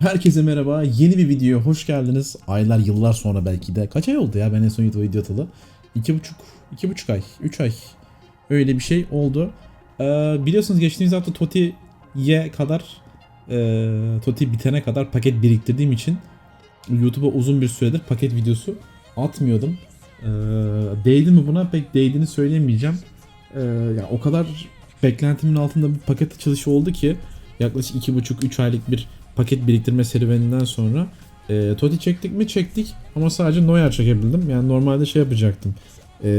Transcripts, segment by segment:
Herkese merhaba. Yeni bir videoya hoş geldiniz. Aylar yıllar sonra belki de. Kaç ay oldu ya ben en son YouTube video atalı? İki buçuk, iki buçuk ay, üç ay. Öyle bir şey oldu. Ee, biliyorsunuz geçtiğimiz hafta Toti'ye kadar e, Toti bitene kadar paket biriktirdiğim için YouTube'a uzun bir süredir paket videosu atmıyordum. Ee, değdi mi buna pek değdiğini söyleyemeyeceğim. Ee, ya o kadar beklentimin altında bir paket açılışı oldu ki yaklaşık iki buçuk üç aylık bir paket biriktirme serüveninden sonra e, Toti çektik mi çektik ama sadece Neuer çekebildim. Yani normalde şey yapacaktım. E,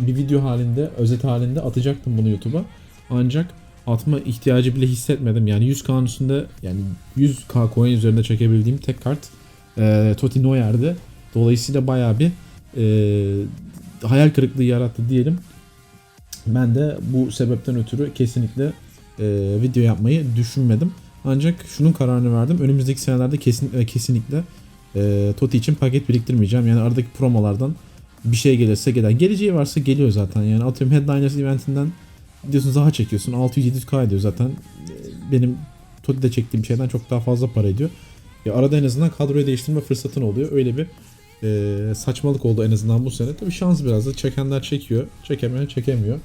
bir video halinde, özet halinde atacaktım bunu YouTube'a. Ancak atma ihtiyacı bile hissetmedim. Yani 100K'nın üstünde yani 100K coin üzerinde çekebildiğim tek kart e, Totti Neuer'di. Dolayısıyla bayağı bir e, hayal kırıklığı yarattı diyelim. Ben de bu sebepten ötürü kesinlikle e, video yapmayı düşünmedim. Ancak şunun kararını verdim. Önümüzdeki senelerde kesinlikle ve kesinlikle e, Toti için paket biriktirmeyeceğim. Yani aradaki promolardan bir şey gelirse gelen. Geleceği varsa geliyor zaten. Yani atıyorum Headliners eventinden diyorsun daha çekiyorsun. 600-700k ediyor zaten. E, Benim Toti'de çektiğim şeyden çok daha fazla para ediyor. Ya arada en azından kadroyu değiştirme fırsatın oluyor. Öyle bir e, saçmalık oldu en azından bu sene. Tabii şans biraz da çekenler çekiyor. Çekemeyen çekemiyor.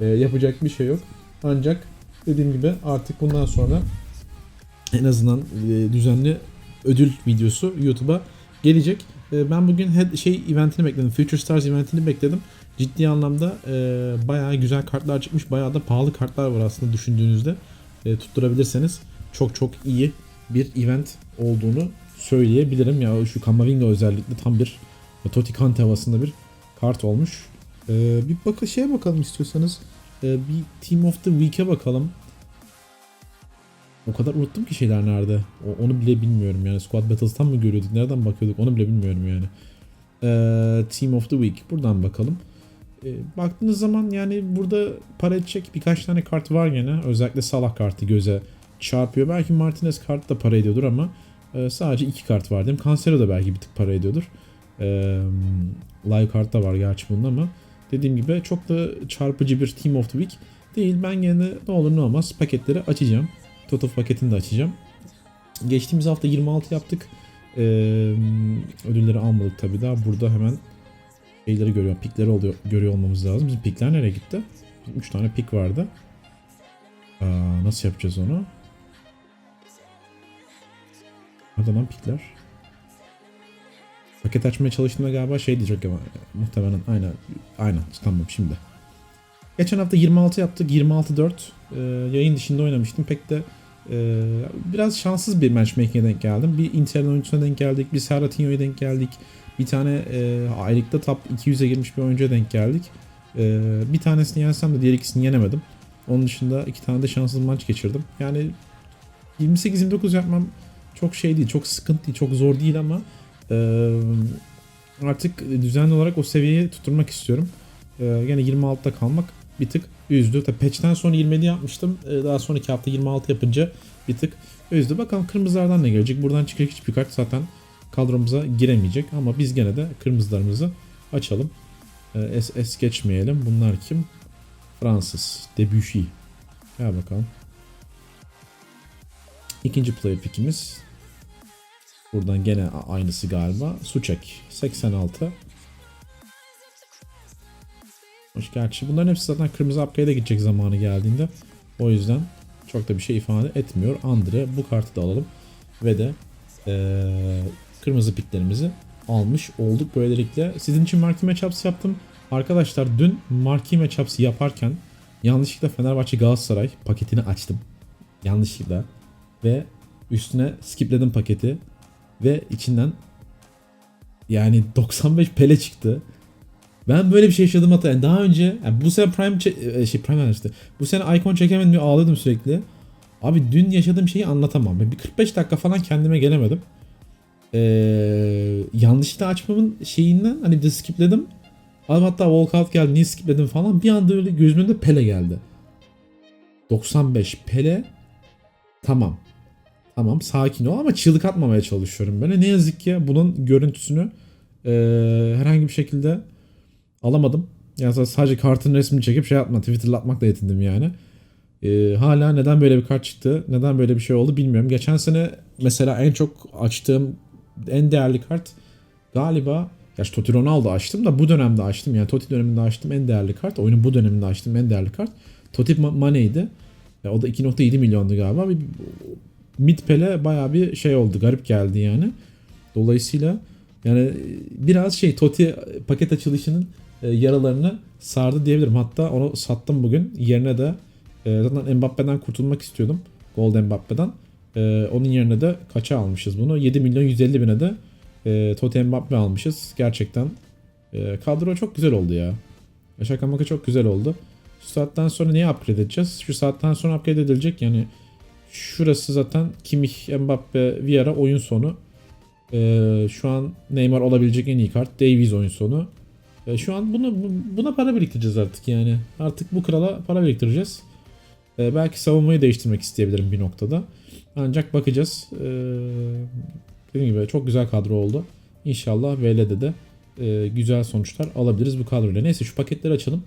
E, yapacak bir şey yok. Ancak dediğim gibi artık bundan sonra en azından e, düzenli ödül videosu YouTube'a gelecek. E, ben bugün şey eventini bekledim. Future Stars eventini bekledim. Ciddi anlamda e, bayağı güzel kartlar çıkmış. Bayağı da pahalı kartlar var aslında düşündüğünüzde. Tutturabilirseniz çok çok iyi bir event olduğunu söyleyebilirim. Ya şu Kamavinga özellikle tam bir Totti Kante havasında bir kart olmuş. E, bir bakın şeye bakalım istiyorsanız. E, bir Team of the Week'e bakalım. O kadar unuttum ki şeyler nerede. O, onu bile bilmiyorum yani. Squad Battles'tan mı görüyorduk? Nereden bakıyorduk? Onu bile bilmiyorum yani. Ee, Team of the Week. Buradan bakalım. Ee, baktığınız zaman yani burada para edecek birkaç tane kart var gene. Özellikle Salah kartı göze çarpıyor. Belki Martinez kartı da para ediyordur ama e, sadece iki kart var diyeyim. Cancelo da belki bir tık para ediyordur. Ee, live kart da var gerçi bunun ama dediğim gibi çok da çarpıcı bir Team of the Week değil. Ben gene ne olur ne olmaz paketleri açacağım. Total paketini de açacağım. Geçtiğimiz hafta 26 yaptık. Ee, ödülleri almadık tabii daha. Burada hemen şeyleri görüyor, pikleri oluyor, görüyor olmamız lazım. Bizim pikler nereye gitti? 3 tane pik vardı. Aa, nasıl yapacağız onu? Nerede lan pikler? Paket açmaya çalıştığımda galiba şey diyecek ama muhtemelen aynen aynen tamam şimdi. Geçen hafta 26 yaptık. 26-4 e, yayın dışında oynamıştım. Pek de e, biraz şanssız bir matchmaking'e denk geldim. Bir Inter'in oyuncusuna denk geldik. Bir Serratinho'ya denk geldik. Bir tane e, aylıkta top 200'e girmiş bir oyuncuya denk geldik. E, bir tanesini yensem de diğer ikisini yenemedim. Onun dışında iki tane de şanssız maç geçirdim. Yani 28-29 yapmam çok şey değil, çok sıkıntı değil, çok zor değil ama e, artık düzenli olarak o seviyeyi tutturmak istiyorum. E, yine 26'da kalmak bir tık üzdü. Tabii patch'ten sonra 27 yapmıştım. Ee, Daha sonraki hafta 26 yapınca bir tık üzdü. Bakalım kırmızılardan ne gelecek. Buradan çıkacak hiçbir kart zaten kadromuza giremeyecek. Ama biz gene de kırmızılarımızı açalım. Ee, es, es geçmeyelim. Bunlar kim? Fransız. Debussy. Gel bakalım. İkinci player pickimiz. Buradan gene aynısı galiba. Suçek. 86. Hoş gerçi bunların hepsi zaten kırmızı upgrade'e gidecek zamanı geldiğinde. O yüzden çok da bir şey ifade etmiyor. Andre bu kartı da alalım. Ve de ee, kırmızı piklerimizi almış olduk böylelikle. Sizin için marquee matchups yaptım. Arkadaşlar dün marquee matchups yaparken yanlışlıkla Fenerbahçe Galatasaray paketini açtım. Yanlışlıkla. Ve üstüne skipledim paketi. Ve içinden yani 95 pele çıktı. Ben böyle bir şey yaşadım hatta. Yani daha önce yani bu sene Prime e, şey Prime işte. Bu sene Icon çekemedim diye ağladım sürekli. Abi dün yaşadığım şeyi anlatamam. Ben bir 45 dakika falan kendime gelemedim. Ee, yanlışlıkla açmamın şeyinden hani bir de skipledim. Abi hatta walkout geldi niye skipledim falan. Bir anda öyle gözümün önünde Pele geldi. 95 Pele. Tamam. Tamam sakin ol ama çığlık atmamaya çalışıyorum böyle. Ne yazık ki bunun görüntüsünü e, herhangi bir şekilde alamadım. Yani sadece kartın resmini çekip şey atma Twitter'la atmakla yetindim yani. Ee, hala neden böyle bir kart çıktı, neden böyle bir şey oldu bilmiyorum. Geçen sene mesela en çok açtığım en değerli kart galiba Gerçi Totti Ronaldo açtım da bu dönemde açtım. Yani Totti döneminde açtım en değerli kart. Oyunun bu döneminde açtım en değerli kart. Totti Ma- Mane'ydi. Ya o da 2.7 milyondu galiba. Bir, Midpel'e baya bir şey oldu. Garip geldi yani. Dolayısıyla yani biraz şey Totti paket açılışının e, yaralarını sardı diyebilirim. Hatta onu sattım bugün. Yerine de e, zaten Mbappe'den kurtulmak istiyordum. Gold Mbappe'den. E, onun yerine de kaça almışız bunu? 7 milyon 150 bine de e, Totti Mbappe almışız. Gerçekten e, kadro çok güzel oldu ya. Şaka maka çok güzel oldu. Şu saatten sonra niye upgrade edeceğiz? Şu saatten sonra upgrade edilecek yani şurası zaten Kimmich, Mbappe, Vieira oyun sonu. Ee, şu an Neymar olabilecek en iyi kart. Davies oyun sonu. Ee, şu an bunu bu- buna para biriktireceğiz artık yani. Artık bu krala para biriktireceğiz. Ee, belki savunmayı değiştirmek isteyebilirim bir noktada. Ancak bakacağız. Ee, dediğim gibi çok güzel kadro oldu. İnşallah VL'de de e, güzel sonuçlar alabiliriz bu kadroyla. Neyse şu paketleri açalım.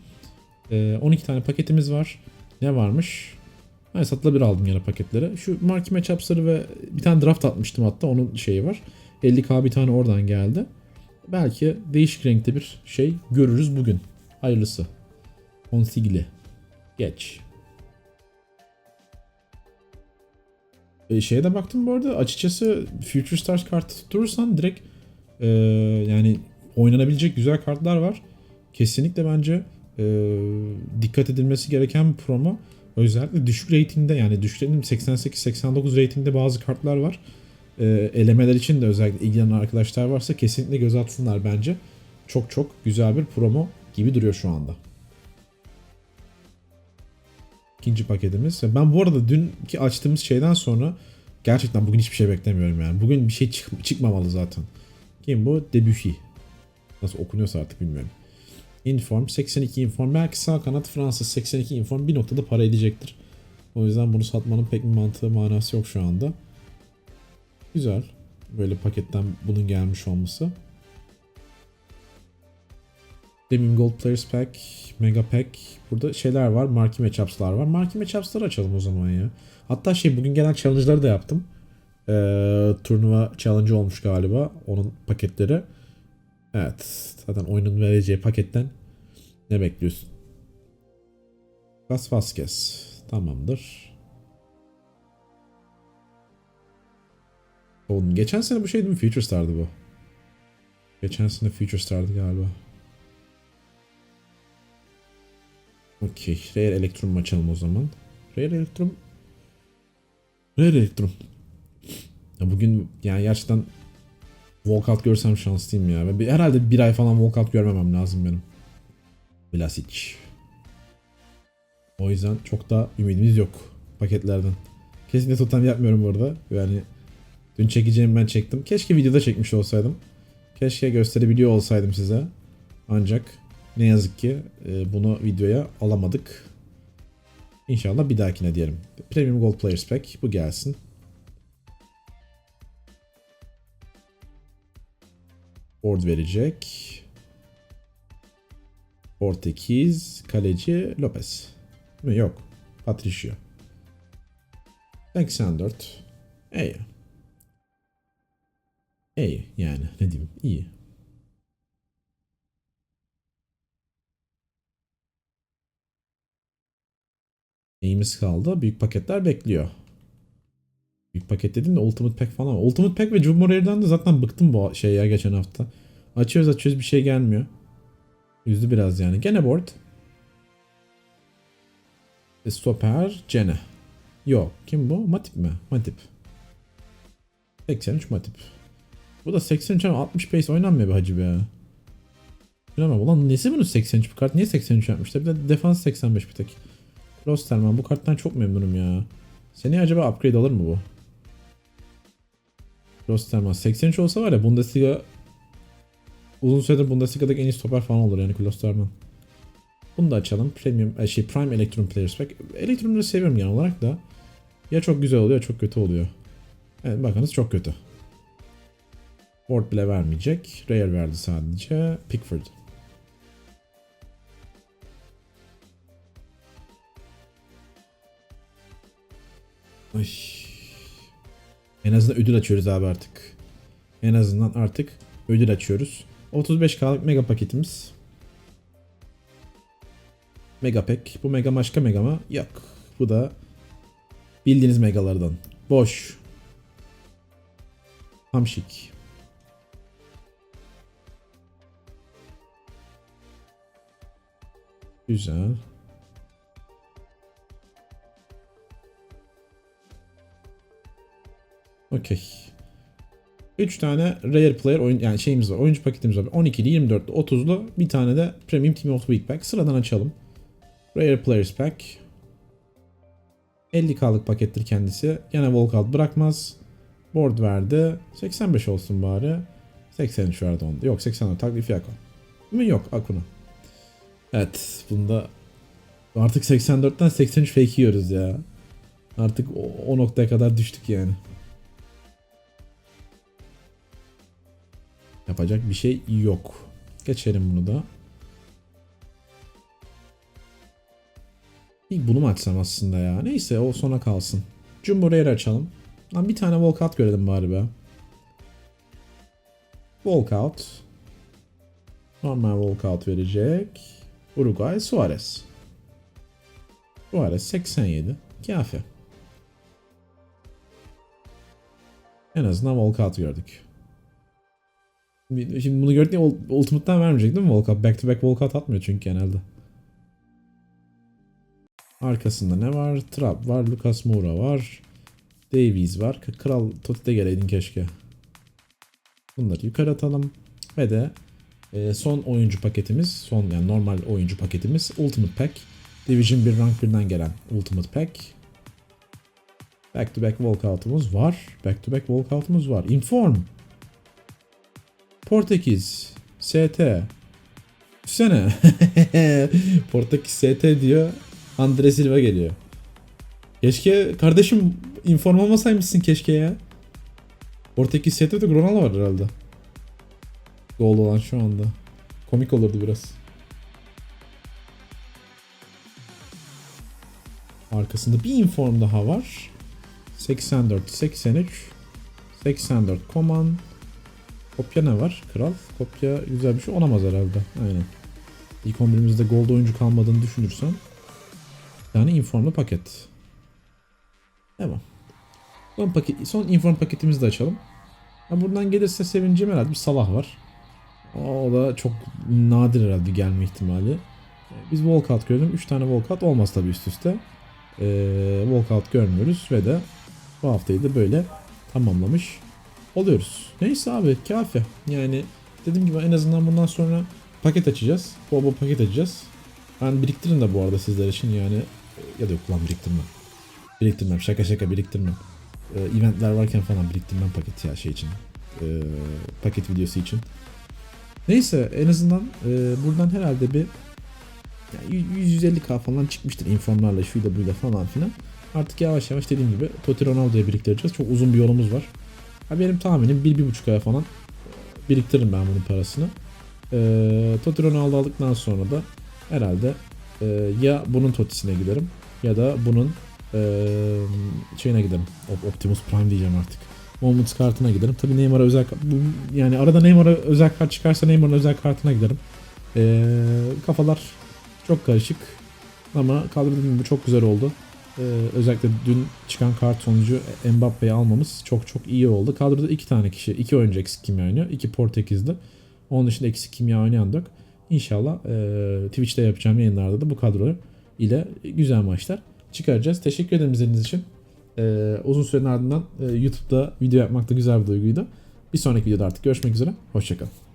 Ee, 12 tane paketimiz var. Ne varmış? Ben satılabilir aldım yine paketleri. Şu marki matchups'ları ve bir tane draft atmıştım hatta onun şeyi var. 50k bir tane oradan geldi. Belki değişik renkte bir şey görürüz bugün. Hayırlısı. Consigli. Geç. E, şeye de baktım bu arada açıkçası Future Stars kartı tutturursan direkt e, yani oynanabilecek güzel kartlar var. Kesinlikle bence e, dikkat edilmesi gereken bir promo. Özellikle düşük ratingde yani düşük rating 88-89 ratingde bazı kartlar var. E, elemeler için de özellikle ilgilenen arkadaşlar varsa kesinlikle göz atsınlar bence. Çok çok güzel bir promo gibi duruyor şu anda. İkinci paketimiz. Ben bu arada dünkü açtığımız şeyden sonra gerçekten bugün hiçbir şey beklemiyorum yani. Bugün bir şey çık- çıkmamalı zaten. Kim bu? Debussy. Nasıl okunuyorsa artık bilmiyorum. Inform 82 inform. Belki sağ kanat Fransız 82 inform bir noktada para edecektir. O yüzden bunu satmanın pek bir mantığı manası yok şu anda. Güzel. Böyle paketten bunun gelmiş olması. Premium Gold Players Pack, Mega Pack. Burada şeyler var. Marquee Matchups'lar var. Marquee Matchups'ları açalım o zaman ya. Hatta şey bugün gelen challenge'ları da yaptım. Ee, turnuva challenge olmuş galiba. Onun paketleri. Evet. Zaten oyunun vereceği paketten ne bekliyorsun? Gas Vasquez. Tamamdır. Oğlum geçen sene bu şey değil mi? Future Star'dı bu. Geçen sene Future Star'dı galiba. Okey. Rare Electrum açalım o zaman. Rare Electrum. Rare Electrum. Ya bugün yani gerçekten walkout görsem şanslıyım ya. Ben herhalde bir ay falan walkout görmemem lazım benim. Vlasic. O yüzden çok da ümidimiz yok paketlerden. Kesinlikle totem yapmıyorum burada. Yani dün çekeceğim ben çektim. Keşke videoda çekmiş olsaydım. Keşke gösterebiliyor olsaydım size. Ancak ne yazık ki e, bunu videoya alamadık. İnşallah bir dahakine diyelim. Premium Gold Players Pack bu gelsin. Ford verecek. Portekiz, kaleci Lopez. Yok. Patricio. 84. İyi. İyi yani ne diyeyim iyi. Neyimiz kaldı? Büyük paketler bekliyor. Büyük paket dedim de Ultimate Pack falan. Ultimate Pack ve Jumbo de zaten bıktım bu şey ya geçen hafta. Açıyoruz açıyoruz bir şey gelmiyor. Üzdü biraz yani. Gene board. Stoper Cene. Yok. Kim bu? Matip mi? Matip. 83 Matip. Bu da 83 ama 60 pace oynanmıyor be hacı be. Bilemem. Ulan nesi bunun 83 bir kart? Niye 83 yapmışlar? Bir de defans 85 bir tek. Klosterman bu karttan çok memnunum ya. Seneye acaba upgrade alır mı bu? Klosterman 83 olsa var ya Bundesliga uzun süredir Bundesliga'daki en iyi stoper falan olur yani Klosterman. Bunu da açalım. Premium, e, şey Prime Electrum Players Pack. Electrum'u seviyorum genel olarak da. Ya çok güzel oluyor ya çok kötü oluyor. Evet bakınız çok kötü. Ford bile vermeyecek. Rare verdi sadece. Pickford. Ay. En azından ödül açıyoruz abi artık. En azından artık ödül açıyoruz. 35K'lık mega paketimiz. Mega pack. Bu mega başka mega mı? Yok. Bu da bildiğiniz megalardan. Boş. Hamşik. Güzel. Okey. 3 tane Rare Player oyun yani şeyimiz var. Oyuncu paketimiz var. 12'li, 24'lü, 30'lu. Bir tane de Premium Team of the Week Pack. Sıradan açalım. Rare Players Pack. 50K'lık pakettir kendisi. Gene walkout bırakmaz. Board verdi. 85 olsun bari. 83 verdi onda. Yok 84 taklifi Akon. Mi yok Akun'a. Evet bunda artık 84'ten 83 fake yiyoruz ya. Artık o, o noktaya kadar düştük yani. Yapacak bir şey yok. Geçelim bunu da. İlk bunu mu açsam aslında ya? Neyse o sona kalsın. Jumbo açalım. Lan bir tane walkout görelim bari be. Walkout. Normal walkout verecek. Uruguay Suarez. Suarez 87. Kafi. En azından walkout gördük. Şimdi bunu gördük diye ul- Ultimate'dan vermeyecek değil mi walkout? Back to back walkout atmıyor çünkü genelde. Arkasında ne var? Trapp var, Lucas Moura var. Davies var. Kral Toti'de geleydin keşke. Bunları yukarı atalım. Ve de e, son oyuncu paketimiz, son yani normal oyuncu paketimiz Ultimate Pack. Division 1 Rank 1'den gelen Ultimate Pack. Back to back walkout'umuz var. Back to back walkout'umuz var. Inform. Portekiz. ST. Düşsene. Portekiz ST diyor. Andre Silva geliyor. Keşke kardeşim inform olmasaymışsın keşke ya. Portekiz ST'de Ronaldo var herhalde. Gol olan şu anda. Komik olurdu biraz. Arkasında bir inform daha var. 84, 83, 84 Koman. Kopya ne var? Kral. Kopya güzel bir şey olamaz herhalde. Aynen. İlk 11'imizde gold oyuncu kalmadığını düşünürsem. Yani informlu paket. Tamam. Son, paket, son inform paketimizi de açalım. Ha buradan gelirse sevincim herhalde bir Salah var. O da çok nadir herhalde gelme ihtimali. Biz walkout gördüm. 3 tane walkout olmaz tabii üst üste. Ee, walkout görmüyoruz ve de bu haftayı da böyle tamamlamış oluyoruz. Neyse abi kafi. Yani dediğim gibi en azından bundan sonra paket açacağız. Bol bol paket açacağız. Ben biriktirin de bu arada sizler için yani ya da yok lan biriktirmem. Biriktirmem şaka şaka biriktirmem. Ee, eventler varken falan biriktirmem paket ya şey için. Ee, paket videosu için. Neyse en azından e, buradan herhalde bir yani 150k falan çıkmıştır informlarla şuyla buyla falan filan. Artık yavaş yavaş dediğim gibi Totti Ronaldo'ya biriktireceğiz. Çok uzun bir yolumuz var. Ha benim tahminim 1-1,5 aya falan biriktiririm ben bunun parasını. Ee, Totti Ronaldo aldıktan sonra da herhalde e, ya bunun Totti'sine giderim ya da bunun e, şeyine giderim. Op- Optimus Prime diyeceğim artık. Moments kartına giderim. Tabii Neymar'a özel bu, yani arada Neymar'a özel kart çıkarsa Neymar'ın özel kartına giderim. Ee, kafalar çok karışık ama kadro dediğim gibi çok güzel oldu. Ee, özellikle dün çıkan kart sonucu Mbappe'yi almamız çok çok iyi oldu. Kadroda iki tane kişi, iki oyuncu eksik kimya oynuyor. İki Portekiz'de. Onun dışında eksik kimya oynayan da. İnşallah e, Twitch'te yapacağım yayınlarda da bu kadro ile güzel maçlar çıkaracağız. Teşekkür ederim izlediğiniz için. E, uzun sürenin ardından e, YouTube'da video yapmak da güzel bir duyguydu. Bir sonraki videoda artık görüşmek üzere. Hoşçakalın.